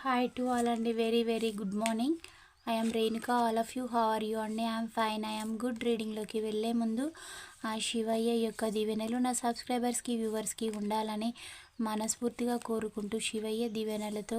Hi to all అండి very very good morning I'm Renuka all of you how are you అండి I'm fine I'm good రీడింగ్లోకి వెళ్ళే ముందు ఆ శివయ్య యొక్క దీవెనలు నా సబ్స్క్రైబర్స్కి వ్యూవర్స్కి ఉండాలని మనస్ఫూర్తిగా కోరుకుంటూ శివయ్య దీవెనలతో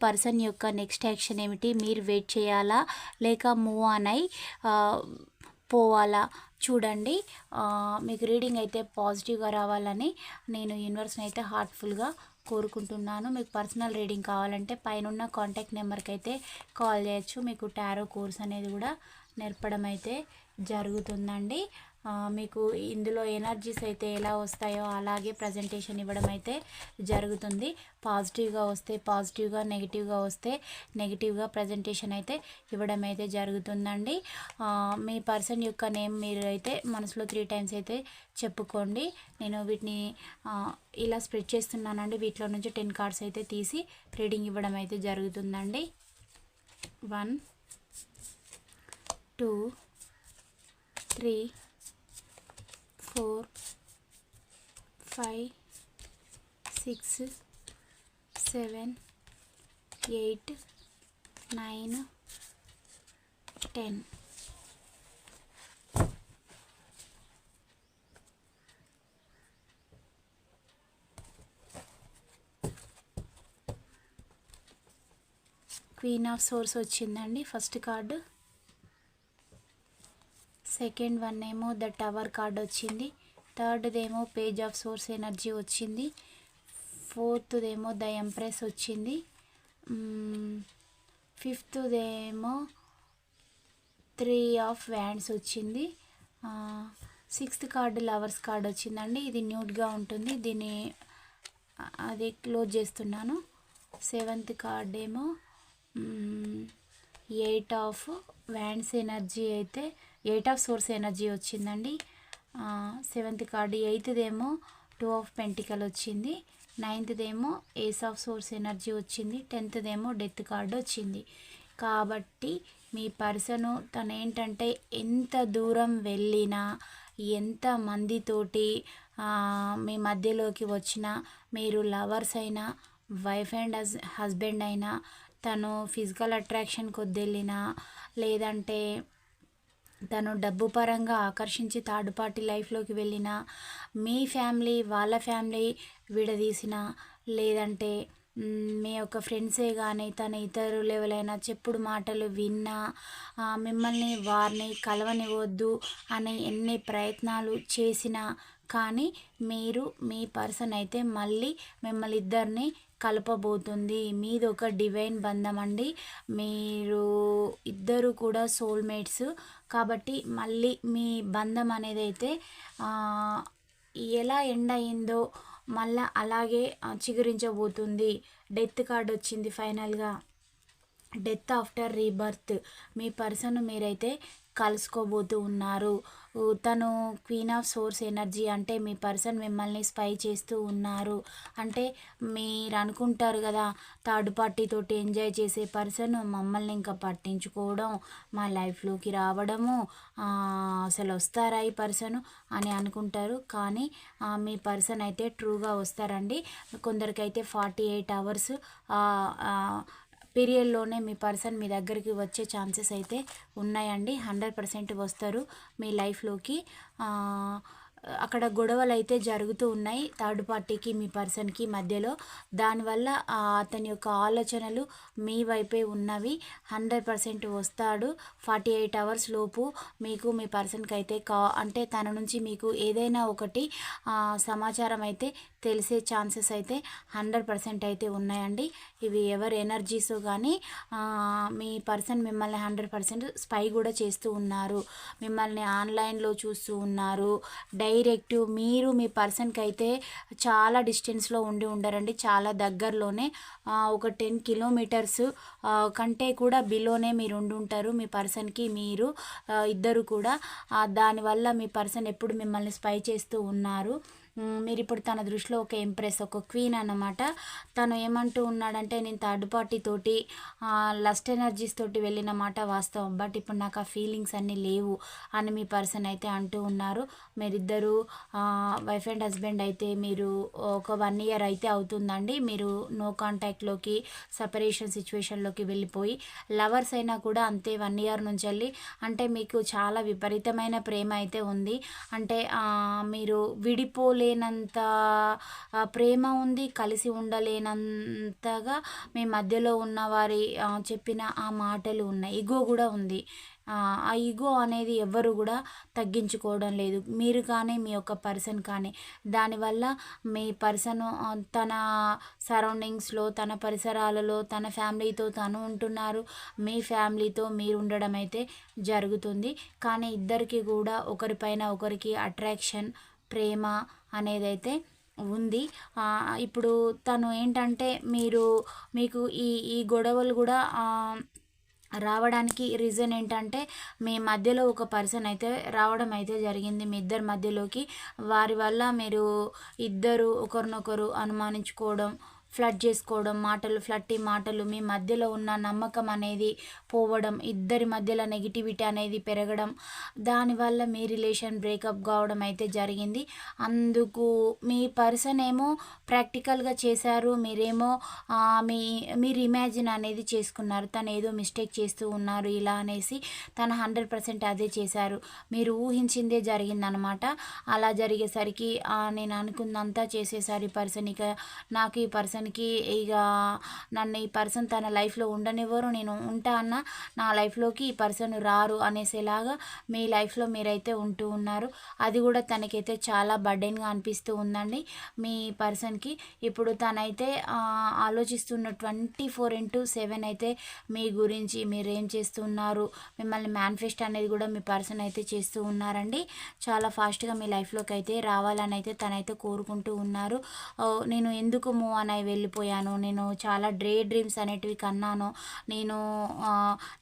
పర్సన్ యొక్క నెక్స్ట్ యాక్షన్ ఏమిటి? మీరు వెయిట్ చేయాలా? లేక మూవ్ ఆన్ అయి పోవాలా? చూడండి. మీకు రీడింగ్ అయితే పాజిటివ్గా రావాలని నేను యూనివర్స్ని అయితే హార్ట్ఫుల్గా కోరుకుంటున్నాను. మీకు పర్సనల్ రీడింగ్ కావాలంటే పైన కాంటాక్ట్ నెంబర్కి అయితే కాల్ చేయొచ్చు. మీకు టారో కోర్స్ అనేది కూడా నేర్పడం అయితే జరుగుతుందండి. మీకు ఇందులో ఎనర్జీస్ అయితే ఎలా వస్తాయో అలాగే ప్రజెంటేషన్ ఇవ్వడం అయితే జరుగుతుంది. పాజిటివ్గా వస్తే పాజిటివ్గా నెగిటివ్గా వస్తే నెగిటివ్గా ప్రజెంటేషన్ అయితే ఇవ్వడం అయితే జరుగుతుందండి. మీ పర్సన్ యొక్క నేమ్ మీరు అయితే మనసులో త్రీ టైమ్స్ అయితే చెప్పుకోండి. నేను వీటిని ఇలా స్ప్రెడ్ చేస్తున్నానండి. వీటిలో నుంచి టెన్ కార్డ్స్ అయితే తీసి రీడింగ్ ఇవ్వడం అయితే జరుగుతుందండి. One two three four five six seven eight nine ten. Queen of swords వచ్చిందండి. ఫస్ట్ కార్డు సెకండ్ వన్ ఏమో ద టవర్ కార్డ్ వచ్చింది. థర్డ్దేమో పేజ్ ఆఫ్ సోర్స్ ఎనర్జీ వచ్చింది. ఫోర్త్దేమో ద ఎంప్రెస్ వచ్చింది. ఫిఫ్త్దేమో త్రీ ఆఫ్ వ్యాండ్స్ వచ్చింది. సిక్స్త్ కార్డ్ లవర్స్ కార్డ్ వచ్చిందండి. ఇది న్యూట్గా ఉంటుంది. దీన్ని అది క్లోజ్ చేస్తున్నాను. సెవెంత్ కార్డ్ ఏమో ఎయిట్ ఆఫ్ వ్యాండ్స్ ఎనర్జీ అయితే ఎయిట్ ఆఫ్ సోర్స్ ఎనర్జీ వచ్చిందండి. Seventh card ఎయిత్దేమో two of pentacle వచ్చింది. నైన్త్దేమో ఏస్ ఆఫ్ సోర్స్ ఎనర్జీ వచ్చింది. టెన్త్దేమో డెత్ కార్డు వచ్చింది. కాబట్టి మీ పర్సను తను ఏంటంటే ఎంత దూరం వెళ్ళినా ఎంత మందితోటి మీ మధ్యలోకి వచ్చినా మీరు లవర్స్ అయినా వైఫ్ అండ్ హస్ హస్బెండ్ అయినా తను ఫిజికల్ అట్రాక్షన్ కొద్దెళ్ళినా లేదంటే తను డబ్బు పరంగా ఆకర్షించి థర్డ్ పార్టీ లైఫ్లోకి వెళ్ళిన మీ ఫ్యామిలీ వాళ్ళ ఫ్యామిలీ విడదీసిన లేదంటే మీ యొక్క ఫ్రెండ్సే కానీ తన ఇతరులు ఎవరైనా చెప్పుడు మాటలు విన్నా మిమ్మల్ని వారిని కలవనివ్వద్దు అని ఎన్ని ప్రయత్నాలు చేసినా కానీ మీరు మీ పర్సన్ అయితే మళ్ళీ మిమ్మల్ని ఇద్దరిని కలపబోతుంది. మీది ఒక డివైన్ బంధం అండి. మీరు ఇద్దరు కూడా సోల్మేట్స్ కాబట్టి మళ్ళీ మీ బంధం అనేది అయితే ఎలా ఎండ్ అయిందో మళ్ళా అలాగే చిగురించబోతుంది. డెత్ కార్డ్ వచ్చింది ఫైనల్గా. Death after rebirth. మీ పర్సన్ మీరైతే కలుసుకోబోతూ ఉన్నారు. తను క్వీన్ ఆఫ్ సోర్స్ ఎనర్జీ అంటే మీ పర్సన్ మిమ్మల్ని స్పై చేస్తూ ఉన్నారు. అంటే మీరు అనుకుంటారు కదా థర్డ్ పార్టీతోటి ఎంజాయ్ చేసే పర్సన్ మమ్మల్ని ఇంకా పట్టించుకోవడం మా లైఫ్లోకి రావడము అసలు వస్తారా ఈ పర్సన్ అని అనుకుంటారు. కానీ మీ పర్సన్ అయితే ట్రూగా వస్తారండి. కొందరికైతే ఫార్టీ ఎయిట్ అవర్స్ పీరియడ్లోనే మీ పర్సన్ మీ దగ్గరికి వచ్చే ఛాన్సెస్ అయితే ఉన్నాయండి. హండ్రెడ్ పర్సెంట్ వస్తారు మీ లైఫ్లోకి. అక్కడ గొడవలు అయితే జరుగుతూ ఉన్నాయి. థర్డ్ పార్టీకి మీ పర్సన్కి మధ్యలో. దానివల్ల అతని యొక్క ఆలోచనలు మీ వైపే ఉన్నవి. హండ్రెడ్ పర్సెంట్ వస్తాడు. ఫార్టీ ఎయిట్ అవర్స్ లోపు మీకు మీ పర్సన్కి అయితే కా అంటే తన నుంచి మీకు ఏదైనా ఒకటి సమాచారం అయితే తెలిసే ఛాన్సెస్ అయితే హండ్రెడ్ పర్సెంట్ అయితే ఉన్నాయండి. ఇవి ఎవరి ఎనర్జీస్ కానీ మీ పర్సన్ మిమ్మల్ని హండ్రెడ్ పర్సెంట్ స్పై కూడా చేస్తూ ఉన్నారు. మిమ్మల్ని ఆన్లైన్లో చూస్తూ ఉన్నారు. డైరెక్ట్ మీరు మీ పర్సన్కి అయితే చాలా డిస్టెన్స్లో ఉండి ఉండరండి. చాలా దగ్గరలోనే ఒక టెన్ కిలోమీటర్స్ కంటే కూడా బిలోనే మీరు ఉండి ఉంటారు. మీ పర్సన్కి మీరు ఇద్దరు కూడా. దానివల్ల మీ పర్సన్ ఎప్పుడు మిమ్మల్ని స్పై చేస్తూ ఉన్నారు. మీరు ఇప్పుడు తన దృష్టిలో ఒక ఎంప్రెస్ ఒక క్వీన్ అన్నమాట. తను ఏమంటూ ఉన్నాడంటే నేను థర్డ్ పార్టీ తోటి లస్ట్ ఎనర్జీస్ తోటి వెళ్ళిన మాట వాస్తవం. బట్ ఇప్పుడు నాకు ఆ ఫీలింగ్స్ అన్నీ లేవు అని మీ పర్సన్ అయితే అంటూ ఉన్నారు. మీరిద్దరు వైఫ్ అండ్ హస్బెండ్ అయితే మీరు ఒక వన్ ఇయర్ అయితే అవుతుందండి. మీరు నో కాంటాక్ట్లోకి సపరేషన్ సిచ్యువేషన్లోకి వెళ్ళిపోయి లవర్స్ అయినా కూడా అంతే వన్ ఇయర్ నుంచి వెళ్ళి అంటే మీకు చాలా విపరీతమైన ప్రేమ అయితే ఉంది. అంటే మీరు విడిపోలే ఉండలేనంత ప్రేమ ఉంది కలిసి ఉండలేనంతగా మీ మధ్యలో ఉన్న వారి చెప్పిన ఆ మాటలు ఉన్నాయి. ఇగో కూడా ఉంది. ఆ ఈగో అనేది ఎవ్వరు కూడా తగ్గించుకోవడం లేదు. మీరు కానీ మీ యొక్క పర్సన్ కానీ. దానివల్ల మీ పర్సన్ తన సరౌండింగ్స్లో తన పరిసరాలలో తన ఫ్యామిలీతో తను ఉంటున్నారు. మీ ఫ్యామిలీతో మీరు ఉండడం అయితే జరుగుతుంది. కానీ ఇద్దరికి కూడా ఒకరిపైన ఒకరికి అట్రాక్షన్ ప్రేమ అనేది అయితే ఉంది ఇప్పుడు తను ఏంటంటే మీరు మీకు ఈ ఈ గొడవలు కూడా రావడానికి రీజన్ ఏంటంటే మీ మధ్యలో ఒక పర్సన్ అయితే రావడం అయితే జరిగింది. మీ ఇద్దరి మధ్యలోకి వారి వల్ల మీరు ఇద్దరు ఒకరినొకరు అనుమానించుకోవడం ఫ్లడ్ చేసుకోవడం మాటలు ఫ్లట్టి మాటలు మీ మధ్యలో ఉన్న నమ్మకం అనేది పోవడం ఇద్దరి మధ్యలో నెగిటివిటీ అనేది పెరగడం దానివల్ల మీ రిలేషన్ బ్రేకప్ కావడం అయితే జరిగింది. అందుకు మీ పర్సన్ ఏమో ప్రాక్టికల్గా చేశారు మీరేమో మీ మీరు ఇమాజిన్ అనేది చేసుకున్నారు. తను ఏదో మిస్టేక్ చేస్తూ ఉన్నారు ఇలా అనేసి తను హండ్రెడ్ పర్సెంట్ అదే చేశారు. మీరు ఊహించిందే జరిగిందనమాట. అలా జరిగేసరికి నేను అనుకున్నంతా చేసేసారు ఈ పర్సన్ ఇక నాకు ఈ పర్సన్ పర్సన్కి ఇక నన్ను ఈ పర్సన్ తన లైఫ్లో ఉండనివ్వరు నేను ఉంటా అన్న నా లైఫ్లోకి ఈ పర్సన్ రారు అనేసేలాగా మీ లైఫ్లో మీరైతే ఉంటూ ఉన్నారు. అది కూడా తనకైతే చాలా బర్డెన్గా అనిపిస్తూ ఉందండి. మీ పర్సన్కి ఇప్పుడు తనైతే ఆలోచిస్తున్న ట్వంటీ ఫోర్ ఇంటూ సెవెన్ అయితే మీ గురించి మీరేం చేస్తున్నారు మిమ్మల్ని మేనిఫెస్ట్ అనేది కూడా మీ పర్సన్ అయితే చేస్తూ ఉన్నారండి. చాలా ఫాస్ట్గా మీ లైఫ్లోకి అయితే రావాలని అయితే తనైతే కోరుకుంటూ ఉన్నారు. నేను ఎందుకు మూవ్ అని వెళ్ళిపోయాను. నేను చాలా డ్రే డ్రీమ్స్ అనేటివి కన్నాను. నేను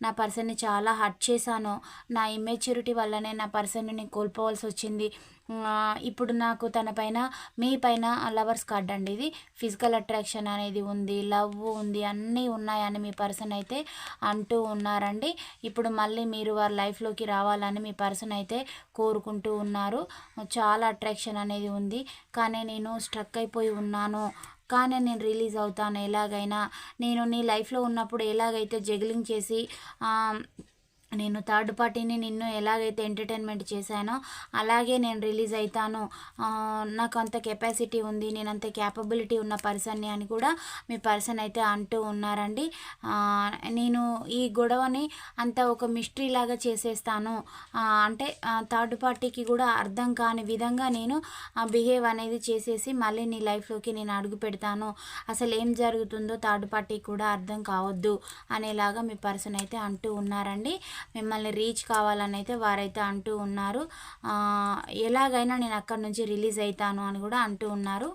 నా పర్సన్ని చాలా హర్ట్ చేశాను. నా ఇమ్మెచ్యూరిటీ వల్లనే నా పర్సన్ని కోల్పోవాల్సి వచ్చింది. ఇప్పుడు నాకు తన పైన మీ పైన లవర్స్ కార్డ్ అండి ఇది. ఫిజికల్ అట్రాక్షన్ అనేది ఉంది లవ్ ఉంది అన్నీ ఉన్నాయని మీ పర్సన్ అయితే అంటూ ఉన్నారండి. ఇప్పుడు మళ్ళీ మీరు వారి లైఫ్లోకి రావాలని మీ పర్సన్ అయితే కోరుకుంటూ ఉన్నారు. చాలా అట్రాక్షన్ అనేది ఉంది. కానీ నేను స్ట్రక్ అయిపోయి ఉన్నాను. కానీ నేను రిలీజ్ అవుతాను ఎలాగైనా. నేను నీ లైఫ్లో ఉన్నప్పుడు ఎలాగైతే జగిలింగ్ చేసి నేను థర్డ్ పార్టీని నిన్ను ఎలాగైతే ఎంటర్టైన్మెంట్ చేశానో అలాగే నేను రిలీజ్ అవుతాను నాకు అంత కెపాసిటీ ఉంది నేను అంత క్యాపబిలిటీ ఉన్న పర్సన్ని అని కూడా మీ పర్సన్ అయితే అంటూ ఉన్నారండి. నేను ఈ గొడవని అంత ఒక మిస్టరీ లాగా చేసేస్తాను. అంటే థర్డ్ పార్టీకి కూడా అర్థం కాని విధంగా నేను బిహేవ్ అనేది చేసేసి మళ్ళీ నీ లైఫ్లోకి నేను అడుగు పెడతాను. అసలు ఏం జరుగుతుందో థర్డ్ పార్టీకి కూడా అర్థం కావద్దు అనేలాగా మీ పర్సన్ అయితే అంటూ ఉన్నారండి. మిమ్మల్ని రీచ్ కావాలని అయితే వారైతే అంటూ ఉన్నారు. ఎలాగైనా నేను అక్కడి నుంచి రిలీజ్ అవుతాను అని కూడా అంటూ ఉన్నారు.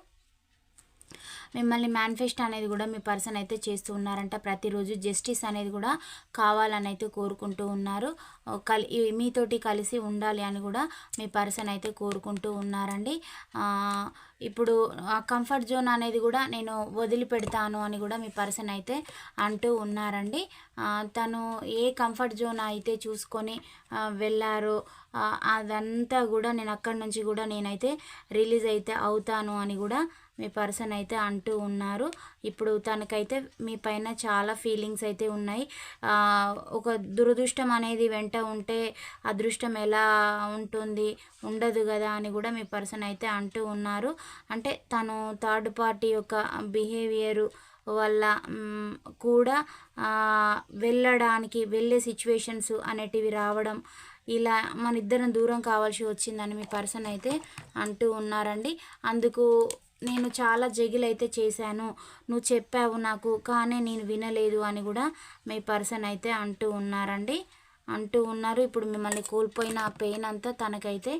మిమ్మల్ని మేనిఫెస్ట్ అనేది కూడా మీ పర్సన్ అయితే చేస్తూ ఉన్నారంట. ప్రతిరోజు జస్టిస్ అనేది కూడా కావాలని అయితే కోరుకుంటూ ఉన్నారు. కలి మీతోటి కలిసి ఉండాలి అని కూడా మీ పర్సన్ అయితే కోరుకుంటూ ఉన్నారండి. ఇప్పుడు ఆ కంఫర్ట్ జోన్ అనేది కూడా నేను వదిలిపెడతాను అని కూడా మీ పర్సన్ అయితే అంటూ ఉన్నారండి. తను ఏ కంఫర్ట్ జోన్ అయితే చూసుకొని వెళ్ళారో అదంతా కూడా నేను అక్కడి నుంచి కూడా నేనైతే రిలీజ్ అయితే అవుతాను అని కూడా మీ పర్సన్ అయితే అంటూ ఉన్నారు. ఇప్పుడు తనకైతే మీ పైన చాలా ఫీలింగ్స్ అయితే ఉన్నాయి. ఒక దురదృష్టం అనేది వెంట ఉంటే అదృష్టం ఎలా ఉంటుంది? ఉండదు కదా అని కూడా మీ పర్సన్ అయితే అంటూ ఉన్నారు. అంటే తను థర్డ్ పార్టీ యొక్క బిహేవియరు వల్ల కూడా వెళ్ళడానికి వెళ్ళే సిచ్యువేషన్స్ అనేటివి రావడం ఇలా మన ఇద్దరం దూరం కావాల్సి వచ్చిందని మీ పర్సన్ అయితే అంటూ ఉన్నారండి. అందుకు నేను చాలా జగిలైతే చేశాను. నువ్వు చెప్పావు నాకు కానీ నేను వినలేదు అని కూడా మీ పర్సన్ అయితే అంటూ ఉన్నారండి. అంటూ ఉన్నారు. ఇప్పుడు మిమ్మల్ని కోల్పోయిన ఆ పెయిన్ అంతా తనకైతే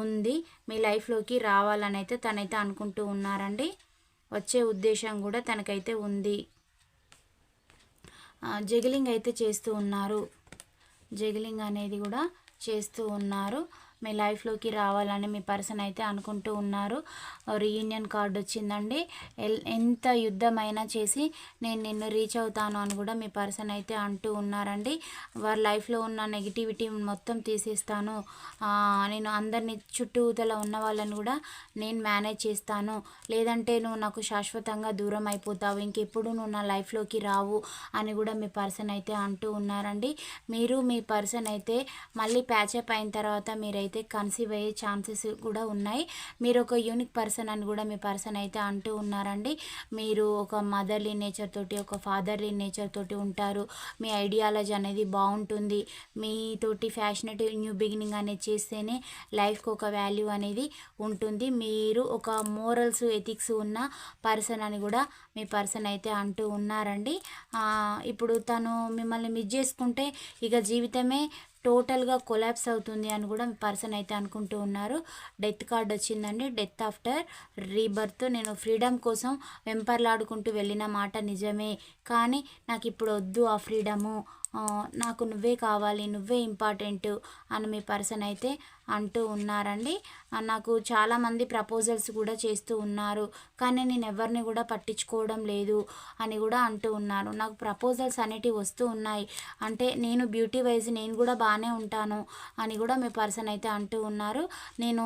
ఉంది. మీ లైఫ్లోకి రావాలని అయితే తనైతే అనుకుంటూ ఉన్నారండి. వచ్చే ఉద్దేశం కూడా తనకైతే ఉంది. జగిలింగ్ అయితే చేస్తూ ఉన్నారు. జగిలింగ్ అనేది కూడా చేస్తూ ఉన్నారు. మీ లైఫ్లోకి రావాలని మీ పర్సన్ అయితే అనుకుంటూ ఉన్నారు. రీయూనియన్ కార్డు వచ్చిందండి. ఎల్ ఎంత యుద్ధమైనా చేసి నేను నిన్ను రీచ్ అవుతాను అని కూడా మీ పర్సన్ అయితే అంటూ ఉన్నారండి. వారి లైఫ్లో ఉన్న నెగిటివిటీ మొత్తం తీసేస్తాను. నేను అందరినీ చుట్టూతల ఉన్న వాళ్ళని కూడా నేను మేనేజ్ చేస్తాను. లేదంటే నువ్వు నాకు శాశ్వతంగా దూరం అయిపోతావు. ఇంకెప్పుడు నువ్వు నా లైఫ్లోకి రావు అని కూడా మీ పర్సన్ అయితే అంటూ ఉన్నారండి. మీరు మీ పర్సన్ అయితే మళ్ళీ ప్యాచప్ అయిన తర్వాత మీరైతే అయితే కన్సీవ్ అయ్యే ఛాన్సెస్ కూడా ఉన్నాయి. మీరు ఒక యూనిక్ పర్సన్ అని కూడా మీ పర్సన్ అయితే అంటూ ఉన్నారండి. మీరు ఒక మదర్లీ నేచర్ తోటి ఒక ఫాదర్లీ నేచర్ తోటి ఉంటారు. మీ ఐడియాలజీ అనేది బాగుంటుంది. మీతోటి ఫ్యాషనేటివ్ న్యూ బిగినింగ్ అనేది చేస్తేనే లైఫ్కి ఒక వాల్యూ అనేది ఉంటుంది. మీరు ఒక మోరల్స్ ఎథిక్స్ ఉన్న పర్సన్ అని కూడా మీ పర్సన్ అయితే అంటూ ఉన్నారండి. ఇప్పుడు తను మిమ్మల్ని మిస్ చేసుకుంటే ఇక జీవితమే టోటల్గా కొలాప్స్ అవుతుంది అని కూడా పర్సన్ అయితే అనుకుంటూ ఉన్నారు. డెత్ కార్డ్ వచ్చిందండి. Death after rebirth. నేను ఫ్రీడమ్ కోసం వెంపర్లాడుకుంటూ వెళ్ళిన మాట నిజమే. కానీ నాకు ఇప్పుడు వద్దు ఆ ఫ్రీడము. నాకు నువ్వే కావాలి నువ్వే ఇంపార్టెంట్ అని మీ పర్సన్ అయితే అంటూ ఉన్నారండి. నాకు చాలామంది ప్రపోజల్స్ కూడా చేస్తూ ఉన్నారు. కానీ నేను ఎవరిని కూడా పట్టించుకోవడం లేదు అని కూడా అంటూ ఉన్నారు. నాకు ప్రపోజల్స్ అనేటివి వస్తూ ఉన్నాయి. అంటే నేను బ్యూటీ వైజ్ నేను కూడా బాగానే ఉంటాను అని కూడా మీ పర్సన్ అయితే అంటూ ఉన్నారు. నేను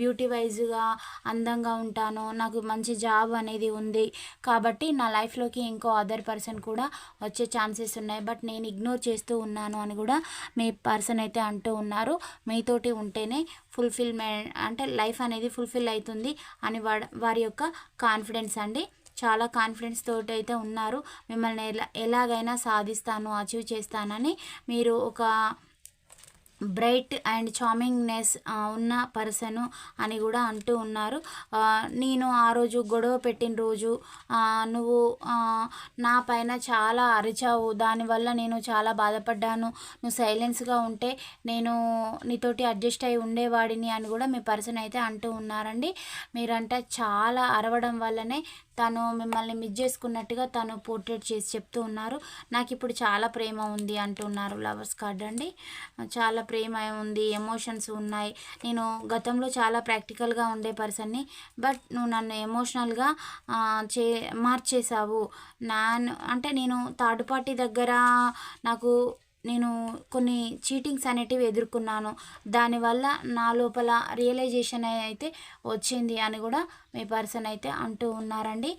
బ్యూటీ వైజ్గా అందంగా ఉంటాను నాకు మంచి జాబ్ అనేది ఉంది. కాబట్టి నా లైఫ్లోకి ఇంకో అదర్ పర్సన్ కూడా వచ్చే ఛాన్సెస్ ఉన్నాయి. బట్ నేను ఇగ్నోర్ చేస్తూ ఉన్నాను అని కూడా మీ పర్సన్ అయితే అంటూ ఉన్నారు. మీతోటి ఉంటేనే ఫుల్ఫిల్మెంట్ అంటే లైఫ్ అనేది ఫుల్ఫిల్ అవుతుంది అని వారి యొక్క కాన్ఫిడెన్స్ అండి. చాలా కాన్ఫిడెన్స్ తోటి అయితే ఉన్నారు. మిమ్మల్ని ఎలా ఎలాగైనా సాధిస్తాను అచీవ్ చేస్తానని మీరు ఒక బ్రైట్ అండ్ చామింగ్నెస్ ఉన్న పర్సన్ అని కూడా అంటూ ఉన్నారు. నేను ఆ రోజు గొడవ పెట్టిన రోజు నువ్వు నా పైన చాలా అరిచావు. దానివల్ల నేను చాలా బాధపడ్డాను. నువ్వు సైలెన్స్గా ఉంటే నేను నీతోటి అడ్జస్ట్ అయి ఉండేవాడిని అని కూడా మీ పర్సన్ అయితే అంటూ ఉన్నారండి. మీరంటే చాలా అరవడం వల్లనే తను మిమ్మల్ని మిస్ చేసుకున్నట్టుగా తను పోర్ట్రేట్ చేసి చెప్తూ ఉన్నారు. నాకు ఇప్పుడు చాలా ప్రేమ ఉంది అంటున్నారు లవర్స్ కార్డ్ అండి. చాలా ప్రేమ ఉంది ఎమోషన్స్ ఉన్నాయి. నేను గతంలో చాలా ప్రాక్టికల్గా ఉండే పర్సన్ని బట్ నువ్వు నన్ను ఎమోషనల్గా చే మార్చేసావు నా అంటే నేను థర్డ్ పార్టీ దగ్గర నాకు నేను కొన్ని చీటింగ్స్ అనేటివి ఎదుర్కొన్నాను. దానివల్ల నా లోపల రియలైజేషన్ అయితే వచ్చింది అని కూడా మీ పర్సన్ అయితే అంటూ ఉన్నారండి.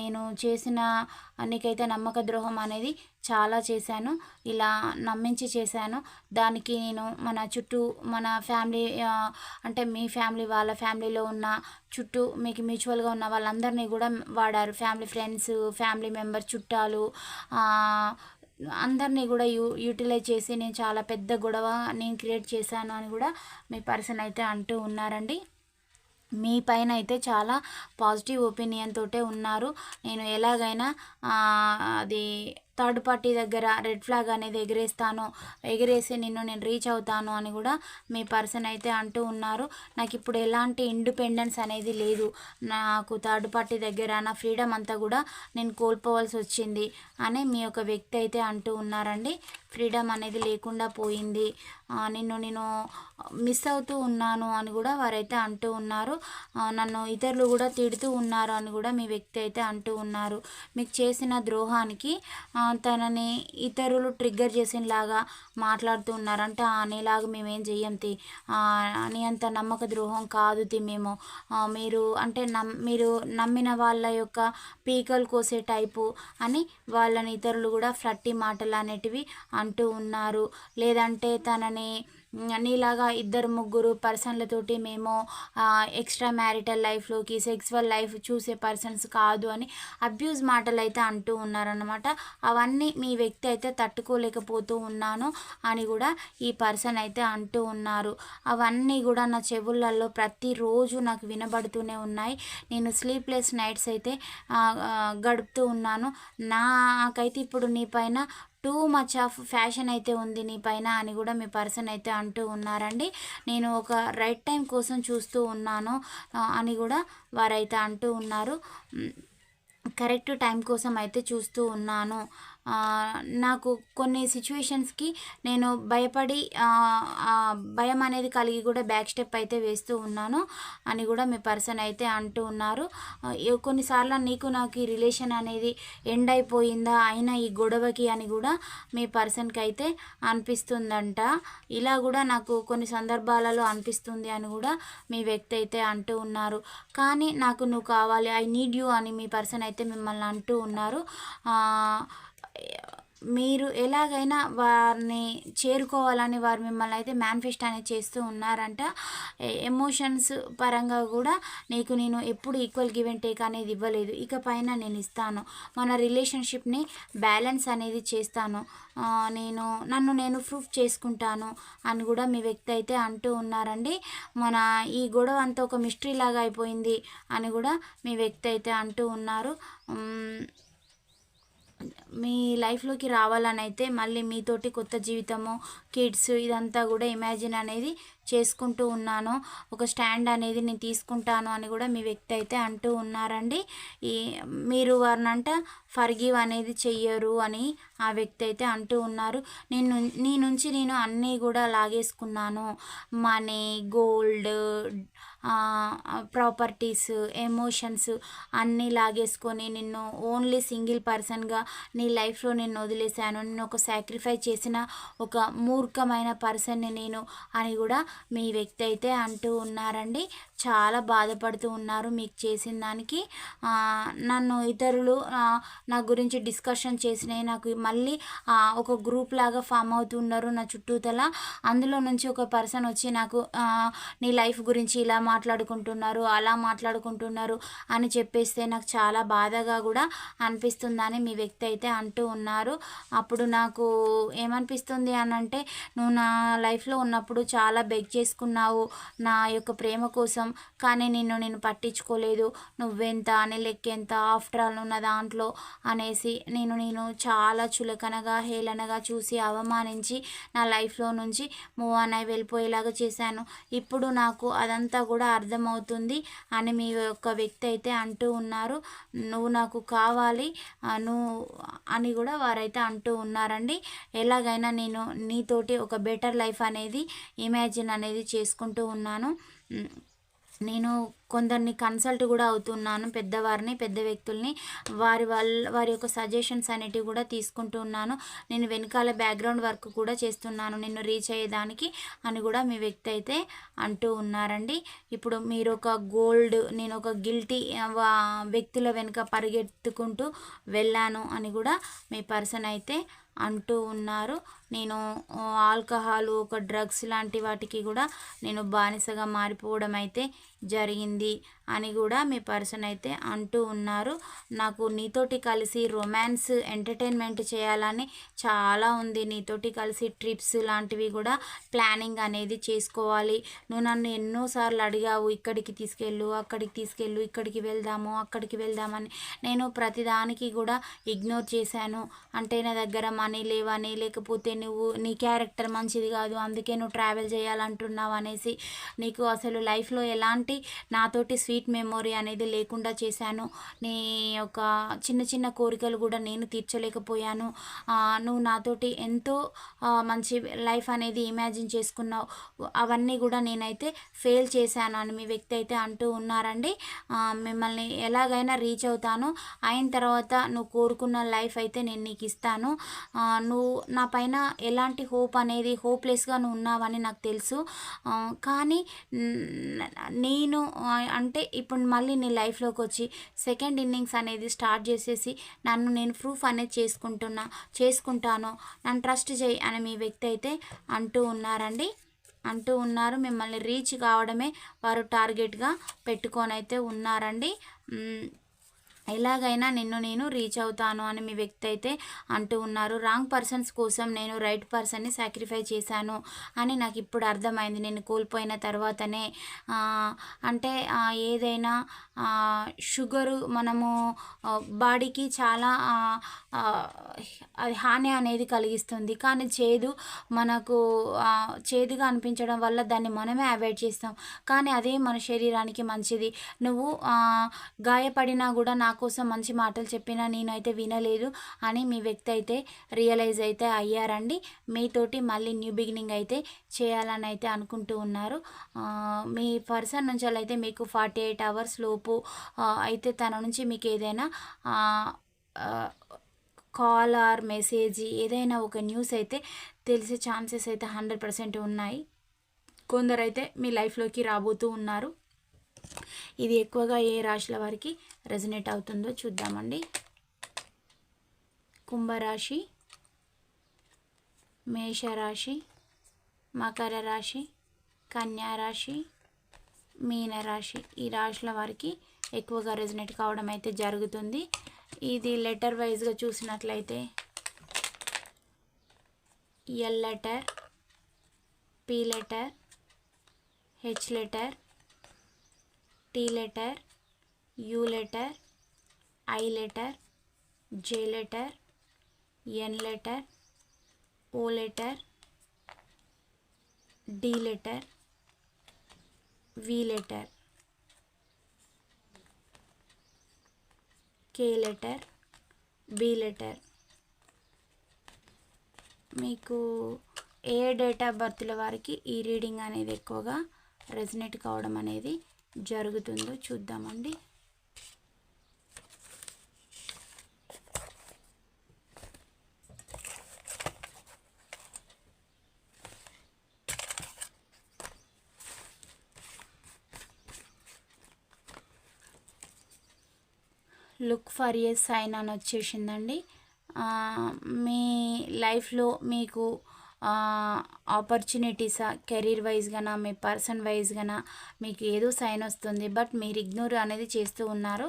నేను చేసిన నీకైతే నమ్మక ద్రోహం అనేది చాలా చేశాను. ఇలా నమ్మించి చేశాను. దానికి నేను మన చుట్టూ మన ఫ్యామిలీ అంటే మీ ఫ్యామిలీ వాళ్ళ ఫ్యామిలీలో ఉన్న చుట్టూ మీకు మ్యూచువల్గా ఉన్న వాళ్ళందరినీ కూడా వాడారు. ఫ్యామిలీ ఫ్రెండ్స్ ఫ్యామిలీ మెంబర్ చుట్టాలు అందరినీ కూడా యూ యూటిలైజ్ చేసి నేను చాలా పెద్ద గొడవ నేను క్రియేట్ చేశాను అని కూడా మీ పర్సన్ అయితే అంటూ ఉన్నారండి. మీ పైన అయితే చాలా పాజిటివ్ ఒపీనియన్ తోటే ఉన్నారు. నేను ఎలాగైనా అది థర్డ్ పార్టీ దగ్గర రెడ్ ఫ్లాగ్ అనేది ఎగిరేస్తాను ఎగిరేసి నిన్ను నేను రీచ్ అవుతాను అని కూడా మీ పర్సన్ అయితే అంటూ ఉన్నారు. నాకు ఇప్పుడు ఎలాంటి ఇండిపెండెన్స్ అనేది లేదు. నాకు థర్డ్ పార్టీ దగ్గర నా ఫ్రీడమ్ అంతా కూడా నేను కోల్పోవాల్సి వచ్చింది అని మీ యొక్క వ్యక్తి అయితే అంటూ ఉన్నారండి. ఫ్రీడమ్ అనేది లేకుండా పోయింది. నిన్ను నేను మిస్ అవుతూ ఉన్నాను అని కూడా వారైతే అంటూ ఉన్నారు. నన్ను ఇతరులు కూడా తిడుతూ ఉన్నారు అని కూడా మీ వ్యక్తి అయితే అంటూ ఉన్నారు. మీకు చేసిన ద్రోహానికి తనని ఇతరులు ట్రిగ్గర్ చేసేలాగా మాట్లాడుతూ ఉన్నారు అంటే అనేలాగా మేమేం చెయ్యం తి. అని అంత నమ్మక ద్రోహం కాదు తి మేము. మీరు అంటే నమ్ మీరు నమ్మిన వాళ్ళ యొక్క పీకలు కోసే టైపు అని వాళ్ళని ఇతరులు కూడా ఫ్లట్టి మాటలు అనేటివి అంటూ ఉన్నారు. లేదంటే తనని నీలాగా ఇద్దరు ముగ్గురు పర్సన్లతోటి మేము ఎక్స్ట్రా మ్యారిటల్ లైఫ్లోకి సెక్సువల్ లైఫ్ చూసే పర్సన్స్ కాదు అని అబ్యూజ్ మాటలు అయితే అంటూ ఉన్నారన్నమాట. అవన్నీ మీ వ్యక్తి అయితే తట్టుకోలేకపోతూ ఉన్నాను అని కూడా ఈ పర్సన్ అయితే అంటూ ఉన్నారు. అవన్నీ కూడా నా చెవులలో ప్రతిరోజు నాకు వినబడుతూనే ఉన్నాయి. నేను స్లీప్లెస్ నైట్స్ అయితే గడుపుతూ ఉన్నాను. నాకైతే ఇప్పుడు నీ పైన టూ మచ్ ఆఫ్ ఫ్యాషన్ అయితే ఉంది నీ పైన అని కూడా మీ పర్సన్ అయితే అంటూ ఉన్నారండి. నేను ఒక రైట్ టైం కోసం చూస్తూ ఉన్నాను అని కూడా వారైతే అంటూ ఉన్నారు. కరెక్ట్ టైం కోసం అయితే చూస్తూ ఉన్నాను. నాకు కొన్ని సిచ్యువేషన్స్కి నేను భయపడి భయం అనేది కలిగి కూడా బ్యాక్ స్టెప్ అయితే వేస్తూ ఉన్నాను అని కూడా మీ పర్సన్ అయితే అంటూ ఉన్నారు. కొన్నిసార్లు నీకు నాకు ఈ రిలేషన్ అనేది ఎండ్ అయిపోయిందా అయినా ఈ గొడవకి అని కూడా మీ పర్సన్కి అయితే అనిపిస్తుందంట. ఇలా కూడా నాకు కొన్ని సందర్భాలలో అనిపిస్తుంది అని కూడా మీ వ్యక్తి అయితే అంటూ ఉన్నారు. కానీ నాకు నువ్వు కావాలి ఐ నీడ్ యూ అని మీ పర్సన్ అయితే మిమ్మల్ని అంటూ ఉన్నారు. మీరు ఎలాగైనా వారిని చేరుకోవాలని వారు మిమ్మల్ని అయితే మేనిఫెస్ట్ అనేది చేస్తూ ఉన్నారంట. ఎమోషన్స్ పరంగా కూడా నీకు నేను ఎప్పుడు ఈక్వల్ గివ్ అండ్ టేక్ అనేది ఇవ్వలేదు. ఇక పైన నేను ఇస్తాను. మన రిలేషన్షిప్ని బ్యాలెన్స్ అనేది చేస్తాను. నేను నన్ను నేను ప్రూఫ్ చేసుకుంటాను అని కూడా మీ వ్యక్తి అయితే అంటూ ఉన్నారండి. మన ఈ గొడవ అంతా ఒక మిస్టరీ లాగా అయిపోయింది అని కూడా మీ వ్యక్తి అయితే అంటూ ఉన్నారు. మీ లైఫ్లోకి రావాలని అయితే మళ్ళీ మీతోటి కొత్త జీవితము కిడ్స్ ఇదంతా కూడా ఇమాజిన్ అనేది చేసుకుంటూ ఉన్నాను. ఒక స్టాండ్ అనేది నేను తీసుకుంటాను అని కూడా మీ వ్యక్తి అయితే అంటూ ఉన్నారండి. ఈ మీరు వారినంట ఫర్గివ్ అనేది చెయ్యరు అని ఆ వ్యక్తి అయితే అంటూ ఉన్నారు. నేను నీ నుంచి నేను అన్నీ కూడా లాగేసుకున్నాను. మనీ గోల్డ్ ప్రాపర్టీస్ ఎమోషన్స్ అన్నీ లాగేసుకొని నిన్ను ఓన్లీ సింగిల్ పర్సన్గా నీ లైఫ్లో నేను వదిలేశాను. నేను ఒక సాక్రిఫై చేసిన ఒక మూర్ఖమైన పర్సన్ని నేను అని కూడా మీ వ్యక్తి అయితే అంటూ ఉన్నారండి. చాలా బాధపడుతూ ఉన్నారు మీకు చేసిన దానికి. నన్ను ఇతరులు నా గురించి డిస్కషన్ చేసినాయి నాకు మళ్ళీ ఒక గ్రూప్ లాగా ఫామ్ అవుతున్నారు నా చుట్టూతల. అందులో నుంచి ఒక పర్సన్ వచ్చి నాకు నీ లైఫ్ గురించి ఇలా మాట్లాడుకుంటున్నారు అలా మాట్లాడుకుంటున్నారు అని చెప్పేస్తే నాకు చాలా బాధగా కూడా అనిపిస్తుందని మీ వ్యక్తి అయితే అంటూ ఉన్నారు. అప్పుడు నాకు ఏమనిపిస్తుంది అని అంటే నువ్వు నా లైఫ్లో ఉన్నప్పుడు చాలా బెగ్ చేసుకున్నావు. నా యొక్క ప్రేమ కోసం కానీ నిన్ను నేను పట్టించుకోలేదు. నువ్వెంత అని లెక్కెంత ఆఫ్టర్ ఆల్ ఉన్న దాంట్లో అనేసి నేను నేను చాలా చులకనగా హేళనగా చూసి అవమానించి నా లైఫ్లో నుంచి మూవ్ అన్ అయి వెళ్ళిపోయేలాగా చేశాను. ఇప్పుడు నాకు అదంతా కూడా అర్థమవుతుంది అని మీ యొక్క వ్యక్తి అయితే అంటూ ఉన్నారు. నువ్వు నాకు కావాలి నువ్వు అని కూడా వారైతే అంటూ ఉన్నారండి. ఎలాగైనా నేను నీతోటి ఒక బెటర్ లైఫ్ అనేది ఇమాజిన్ అనేది చేసుకుంటూ ఉన్నాను. నేను కొందరిని కన్సల్ట్ కూడా అవుతున్నాను పెద్దవారిని పెద్ద వ్యక్తుల్ని. వారి వాళ్ళ వారి యొక్క సజెషన్స్ అనేటివి కూడా తీసుకుంటూ ఉన్నాను నేను వెనకాల బ్యాక్గ్రౌండ్ వర్క్ కూడా చేస్తున్నాను. నిన్ను రీచ్ అయ్యేదానికి అని కూడా మీ వ్యక్తి అయితే అంటూ ఉన్నారండి. ఇప్పుడు మీరు ఒక గోల్డ్ నేను ఒక గిల్టీ వ్యక్తుల వెనుక పరిగెత్తుకుంటూ వెళ్ళాను అని కూడా మీ పర్సన్ అయితే అంటూ ఉన్నారు. నేను ఆల్కహాల్ ఒక డ్రగ్స్ లాంటి వాటికి కూడా నేను బానిసగా మారిపోవడం అయితే జరిగింది అని కూడా మీ పర్సన్ అయితే అంటూ ఉన్నారు. నాకు నీతోటి కలిసి రొమాన్స్ ఎంటర్టైన్మెంట్ చేయాలని చాలా ఉంది. నీతోటి కలిసి ట్రిప్స్ లాంటివి కూడా ప్లానింగ్ అనేది చేసుకోవాలి. నువ్వు నన్ను ఎన్నోసార్లు అడిగావు ఇక్కడికి తీసుకెళ్ళు అక్కడికి తీసుకెళ్ళు ఇక్కడికి వెళ్దాము అక్కడికి వెళ్దామని. నేను ప్రతిదానికి కూడా ఇగ్నోర్ చేశాను. అంటే నా దగ్గర మనీ లేవని లేకపోతే నువ్వు నీ క్యారెక్టర్ మంచిది కాదు అందుకే నువ్వు ట్రావెల్ చేయాలంటున్నావు అనేసి నీకు అసలు లైఫ్లో ఎలాంటి నాతోటి స్వీట్ మెమొరీ అనేది లేకుండా చేశాను. నీ యొక్క చిన్న చిన్న కోరికలు కూడా నేను తీర్చలేకపోయాను. నువ్వు నాతోటి ఎంతో మంచి లైఫ్ అనేది ఇమాజిన్ చేసుకున్నావు. అవన్నీ కూడా నేనైతే ఫెయిల్ చేశాను అని మీ వ్యక్తి అయితే అంటూ ఉన్నారండి. మిమ్మల్ని ఎలాగైనా రీచ్ అవుతాను. అయిన తర్వాత నువ్వు కోరుకున్న లైఫ్ అయితే నేను నీకు ఇస్తాను. నువ్వు నా పైన ఎలాంటి హోప్ అనేది హోప్లెస్గా నువ్వు ఉన్నావని నాకు తెలుసు. కానీ నేను అంటే ఇప్పుడు మళ్ళీ నీ లైఫ్లోకి వచ్చి సెకండ్ ఇన్నింగ్స్ అనేది స్టార్ట్ చేసేసి నన్ను నేను ప్రూఫ్ అనేది చేసుకుంటున్నా చేసుకుంటాను. నన్ను ట్రస్ట్ చేయి అని మీ వ్యక్తి అయితే అంటూ ఉన్నారండి. అంటూ ఉన్నారు. మిమ్మల్ని రీచ్ కావడమే వారు టార్గెట్గా పెట్టుకొని అయితే ఉన్నారండి. ఎలాగైనా నిన్ను నేను రీచ్ అవుతాను అని మీ వ్యక్తి అయితే అంటూ ఉన్నారు. రాంగ్ పర్సన్స్ కోసం నేను రైట్ పర్సన్ని సాక్రిఫై చేశాను అని నాకు ఇప్పుడు అర్థమైంది. నేను కోల్పోయిన తర్వాతనే అంటే ఏదైనా షుగరు మనము బాడీకి చాలా అది హాని అనేది కలిగిస్తుంది. కానీ చేదు మనకు చేదుగా అనిపించడం వల్ల దాన్ని మనమే అవాయిడ్ చేస్తాం. కానీ అదే మన శరీరానికి మంచిది. నువ్వు గాయపడినా కూడా నా కోసం మంచి మాటలు చెప్పినా నేనైతే వినలేదు అని మీ వ్యక్తి అయితే రియలైజ్ అయితే అయ్యారండి. మీతోటి మళ్ళీ న్యూ బిగినింగ్ అయితే చేయాలని అయితే అనుకుంటూ ఉన్నారు. మీ పర్సన్ నుంచి అయితే మీకు ఫార్టీ ఎయిట్ అవర్స్ లోపు ఆ, అయితే తన నుంచి మీకు ఏదైనా కాల్ ఆర్ మెసేజ్ ఏదైనా ఒక న్యూస్ అయితే తెలిసే ఛాన్సెస్ అయితే హండ్రెడ్ పర్సెంట్ ఉన్నాయి. కొందరైతే మీ లైఫ్లోకి రాబోతూ ఉన్నారు. ఇది ఎక్కువగా ఏ రాశుల వారికి రెజనేట్ అవుతుందో చూద్దామండి. కుంభరాశి మేషరాశి మకర రాశి కన్యా రాశి మీనరాశి. ఈ రాశుల వారికి ఎక్కువగా రెజినేట్ కావడం అయితే జరుగుతుంది. ఇది లెటర్ వైజ్గా చూసినట్లయితే L letter P letter H letter T letter U letter I letter J letter N letter O letter D letter V letter K letter B letter మీకు ఏ డేట్ ఆఫ్ బర్త్ల వారికి ఈ రీడింగ్ అనేది ఎక్కువగా రెజినేట్ కావడం అనేది జరుగుతుందో చూద్దామండి. లుక్ ఫర్ ఏ సైన్ అని వచ్చేసిందండి. మీ లైఫ్లో మీకు ఆపర్చునిటీస్ కెరీర్ వైజ్గానా మీ పర్సన్ వైజ్గానా మీకు ఏదో సైన్ వస్తుంది బట్ మీరు ఇగ్నోర్ అనేది చేస్తూ ఉన్నారు.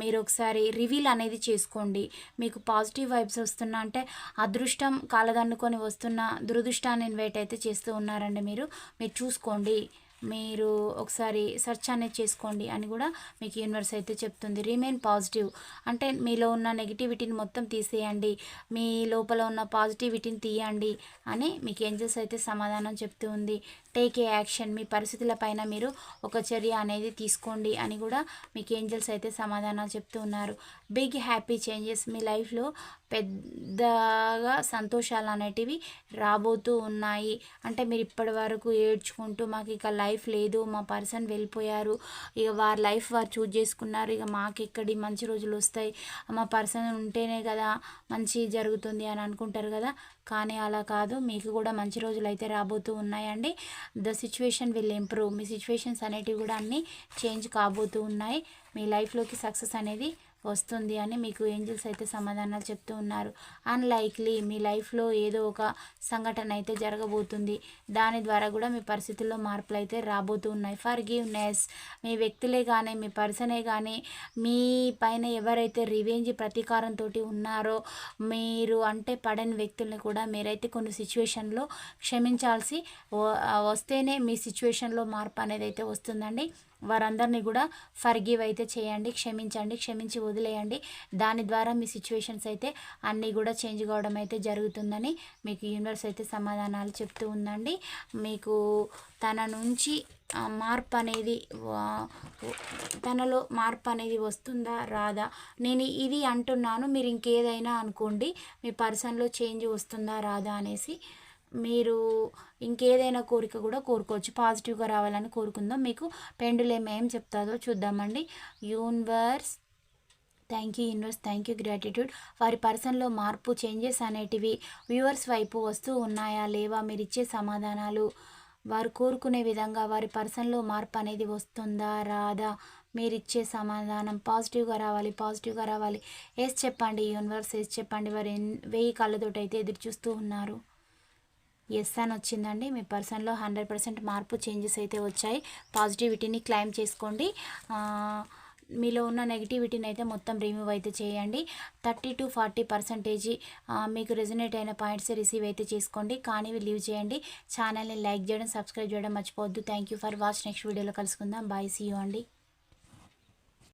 మీరు ఒకసారి రివీల్ అనేది చేసుకోండి. మీకు పాజిటివ్ వైబ్స్ వస్తున్నా అంటే అదృష్టం కాలదన్నుకొని వస్తున్న దురదృష్టాన్ని ఇన్వైట్ అయితే చేస్తూ ఉన్నారండి మీరు. మీరు చూసుకోండి. మీరు ఒకసారి సెర్చ్ అనేది చేసుకోండి అని కూడా మీకు యూనివర్స్ అయితే చెప్తుంది. రిమైన్ పాజిటివ్ అంటే మీలో ఉన్న నెగిటివిటీని మొత్తం తీసేయండి. మీ లోపల ఉన్న పాజిటివిటీని తీయండి అని మీకు ఏంజల్స్ అయితే సమాధానం చెప్తూ ఉంది. Take a action. మీ పరిస్థితుల పైన మీరు ఒక చర్య అనేది తీసుకోండి అని కూడా మీకు ఏంజల్స్ అయితే సమాధానాలు చెప్తూ ఉన్నారు. Big happy changes. మీ లైఫ్లో పెద్దగా సంతోషాలు అనేటివి రాబోతూ ఉన్నాయి. అంటే మీరు ఇప్పటి వరకు ఏడ్చుకుంటూ మాకు ఇక లైఫ్ లేదు మా పర్సన్ వెళ్ళిపోయారు ఇక వారి లైఫ్ వారు చూజ్ చేసుకున్నారు ఇక మాకు ఎక్కడి మంచి రోజులు వస్తాయి మా పర్సన్ ఉంటేనే కదా మంచి జరుగుతుంది అని అనుకుంటారు కదా. కానీ అలా కాదు. మీకు కూడా మంచి రోజులు అయితే రాబోతూ ఉన్నాయండి. The situation will improve. Me situations అనేటివి కూడా అన్నీ చేంజ్ కాబోతూ ఉన్నాయి. మీ లైఫ్లోకి సక్సెస్ అనేది వస్తుంది అని మీకు ఏంజిల్స్ అయితే సమాధానాలు చెప్తూ ఉన్నారు. అన్లైక్లీ మీ లైఫ్లో ఏదో ఒక సంఘటన అయితే జరగబోతుంది. దాని ద్వారా కూడా మీ పరిస్థితుల్లో మార్పులు అయితే రాబోతూ ఉన్నాయి. ఫర్ గివ్నెస్ మీ వ్యక్తులే కానీ మీ పర్సనే కానీ మీ పైన ఎవరైతే రివెంజ్ ప్రతీకారంతో ఉన్నారో మీరు అంటే పడని వ్యక్తుల్ని కూడా మీరైతే కొన్ని సిచ్యువేషన్లో క్షమించాల్సి వ- వస్తేనే మీ సిచ్యువేషన్లో మార్పు అనేది అయితే వస్తుందండి. వారందరినీ కూడా ఫర్గివ్ అయితే చేయండి క్షమించండి క్షమించి వదిలేయండి. దాని ద్వారా మీ సిచ్యువేషన్స్ అయితే అన్నీ కూడా చేంజ్ కావడం అయితే జరుగుతుందని మీకు యూనివర్స్ అయితే సమాధానాలు చెప్తూ ఉందండి. మీకు తన నుంచి మార్పు అనేది తనలో మార్పు అనేది వస్తుందా రాదా? నేను ఇది అంటున్నాను మీరు ఇంకేదైనా అనుకోండి మీ పర్సన్లో చేంజ్ వస్తుందా రాదా అనేసి మీరు ఇంకేదైనా కోరిక కూడా కోరుకోవచ్చు. పాజిటివ్గా రావాలని కోరుకుందాం. మీకు పెండులేం ఏం చెప్తాదో చూద్దామండి. Universe thank you universe thank you gratitude. వారి పర్సన్లో మార్పు చేంజెస్ అనేటివి వ్యూవర్స్ వైపు వస్తూ ఉన్నాయా? లేవా? మీరు ఇచ్చే సమాధానాలు. వారు కోరుకునే విధంగా వారి పర్సన్లో మార్పు అనేది వస్తుందా? రాదా? మీరు ఇచ్చే సమాధానం పాజిటివ్గా రావాలి పాజిటివ్గా రావాలి. ఎస్ చెప్పండి యూనివర్స్ ఎస్ చెప్పండి వారు వెయ్యి కళ్ళతోటి అయితే ఎదురు చూస్తూ ఉన్నారు. ఎస్ అని వచ్చిందండి మీ పర్సన్లో హండ్రెడ్ పర్సెంట్ మార్పు చేంజెస్ అయితే వచ్చాయి. పాజిటివిటీని క్లైమ్ చేసుకోండి. మీలో ఉన్న నెగిటివిటీని అయితే మొత్తం రిమూవ్ అయితే చేయండి. థర్టీ టు ఫార్టీ పర్సెంటేజ్ మీకు రెజనేట్ అయిన పాయింట్స్ రిసీవ్ అయితే చేసుకోండి. కానీ లీవ్ చేయండి. ఛానల్ని లైక్ చేయడం సబ్స్క్రైబ్ చేయడం మర్చిపోవద్దు. Thank you for watch next వీడియోలో కలుసుకుందాం. బాయ్ సీ యూ అండి.